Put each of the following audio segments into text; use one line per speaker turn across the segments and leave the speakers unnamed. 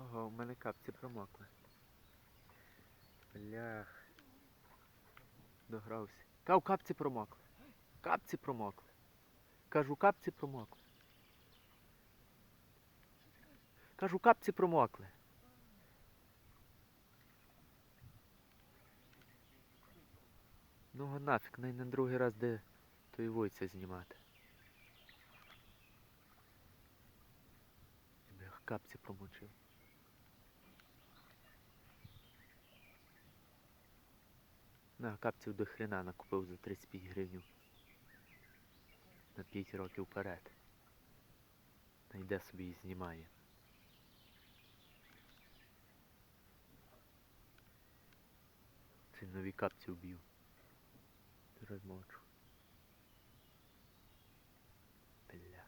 Ого, у мене капці промокли. Блях. Догрався. Кав, капці промокли. Капці промокли. Кажу, капці промокли. Кажу, капці промокли. Ну нафіг, най на другий раз де той войця знімати. Капці промочив. На капців до хрена накупив за 35 гривень. На 5 років вперед. Найде собі і знімає. Ці нові капці вб'ю. Розмочу. Бля.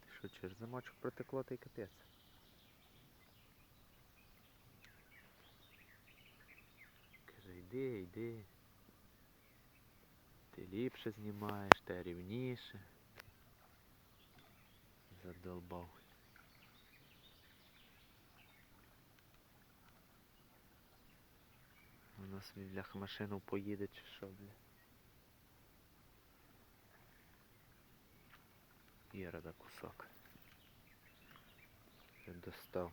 Ти що, через замочок протекло та й капець? Йди, йди. Ти ліпше знімаєш, ти рівніше. Задолбав. У нас він бляха машину поїде чи що, бля. Іра за кусок. Вже достав.